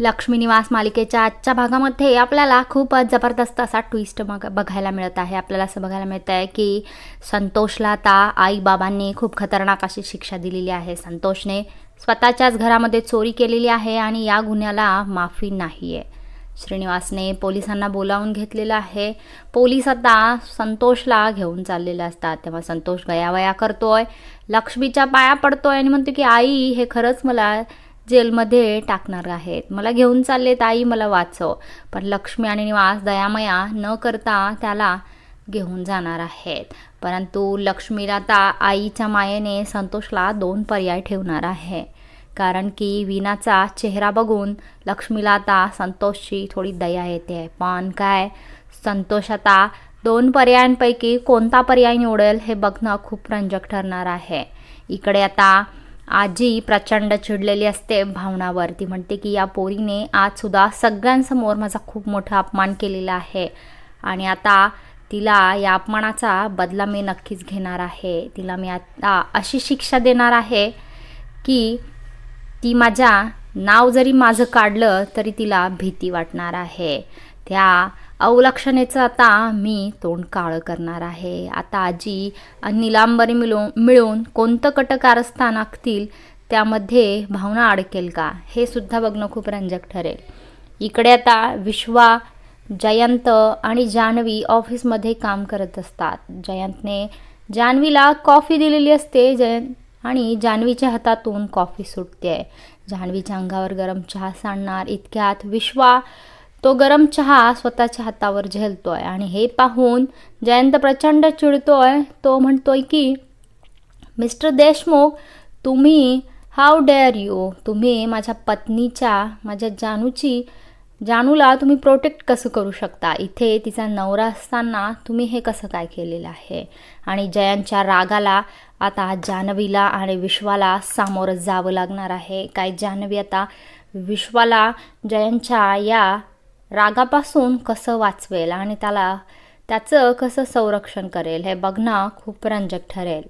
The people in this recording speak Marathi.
लक्ष्मी निवास मालिकेच्या आजच्या भागामध्ये आपल्याला खूप जबरदस्त असा ट्विस्ट मग बघायला मिळत आहे. आपल्याला असं बघायला मिळत आहे की संतोषला आता आईबाबांनी खूप खतरनाक अशी शिक्षा दिलेली आहे. संतोषने स्वतःच्याच घरामध्ये चोरी केलेली आहे आणि या गुन्ह्याला माफी नाही आहे श्रीनिवासने पोलिसांना बोलावून घेतलेलं आहे. पोलीस आता संतोषला घेऊन चाललेले असतात. तेव्हा संतोष गयावया करतोय. लक्ष्मीच्या पाया पडतोय आणि म्हणतो की आई हे खरंच मला जेलमध्ये टाकणार आहेत. मला घेऊन चाललेत आई मला वाचव. पण लक्ष्मी आणि निवास दयामया न करता त्याला घेऊन जाणार आहेत. परंतु लक्ष्मीला आता आईच्या मायेने संतोषला दोन पर्याय ठेवणार आहे. कारण की विनाचा चेहरा बघून लक्ष्मीला आता संतोषची थोडी दया येते पण काय? संतोष आता दोन पर्यायांपैकी कोणता पर्याय निवडेल हे बघणं खूप रंजक ठरणार आहे. इकडे आता आजी प्रचंड चिडलेली असते. भावनावर ती म्हणते की या पोरीने आजसुद्धा सगळ्यांसमोर माझा खूप मोठा अपमान केलेला आहे. आणि आता तिला या अपमानाचा बदला मी नक्कीच घेणार आहे. तिला मी आता अशी शिक्षा देणार आहे की ती माझ्या नाव जरी माझं काढलं तरी तिला भीती वाटणार आहे. त्या अवलक्षणेचं आता मी तोंड काळं करणार आहे. आता आजी निलांबरी मिळून मिळून कोणतं कटकारस्थान आखतील त्यामध्ये भावना अडकेल का? हे सुद्धा बघणं खूप रंजक ठरेल. इकडे आता विश्वा जयंत आणि जान्हवी ऑफिसमध्ये काम करत असतात. जयंतने जान्हवीला कॉफी दिलेली असते. जयंत आणि जान्हवीच्या हातातून कॉफी सुटते जान्हवीच्या अंगावर गरम चहा सांडणार. इतक्यात विश्वा तो गरम चहा स्वतःच्या हातावर झेलतोय. आणि हे पाहून जयंत प्रचंड चिडतोय. तो म्हणतोय की मिस्टर देशमुख तुम्ही हाव डेअर यू तुम्ही माझ्या पत्नीच्या माझ्या जानूची जानूला तुम्ही प्रोटेक्ट कसं करू शकता? इथे तिचा नवरा असताना तुम्ही हे कसं काय केलेलं आहे? आणि जयांच्या रागाला आता जान्हवीला आणि विश्वाला सामोरं जावं लागणार आहे. काय जान्हवी आता विश्वाला जयंतच्या या रागापासून कसं वाचवेल आणि त्याला त्याचं कसं संरक्षण करेल हे बघणं खूप रंजक ठरेल.